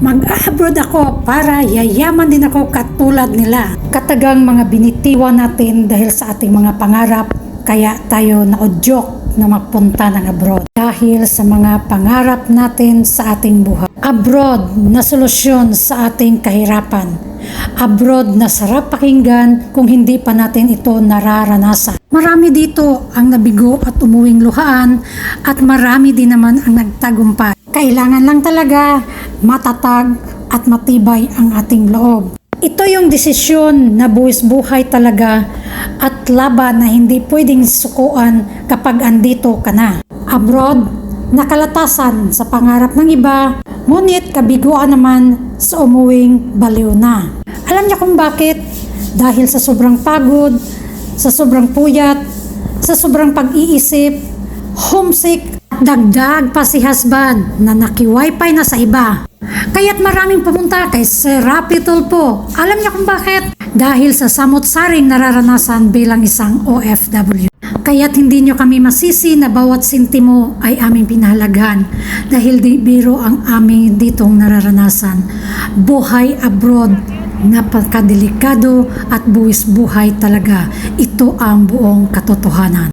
Mag-abroad ako para yayaman din ako katulad nila. Katagang mga binitiwan natin dahil sa ating mga pangarap, kaya tayo naudyok na magpunta ng abroad. Dahil sa mga pangarap natin sa ating buhay. Abroad na solusyon sa ating kahirapan. Abroad na sarap pakinggan kung hindi pa natin ito nararanasan. Marami dito ang nabigo at umuwing luhaan at marami din naman ang nagtagumpay. Kailangan lang talaga matatag at matibay ang ating loob. Ito yung desisyon na buwis buhay talaga at laban na hindi pwedeng sukuan kapag andito ka na. Abroad, nakalatasan sa pangarap ng iba, ngunit kabiguan naman sa umuwing baliw na. Alam niya kung bakit? Dahil sa sobrang pagod, sa sobrang puyat, sa sobrang pag-iisip, homesick, dagdag pa si husband na naki-wifi na sa iba. Kaya't maraming pumunta kay Sir Rapi Tulpo. Alam niya kung bakit? Dahil sa samot-saring nararanasan bilang isang OFW. Kaya't hindi nyo kami masisi na bawat sintimo ay aming pinahalagahan dahil di biro ang aming ditong nararanasan. Buhay abroad, napakadelikado at buwis buhay talaga. Ito ang buong katotohanan.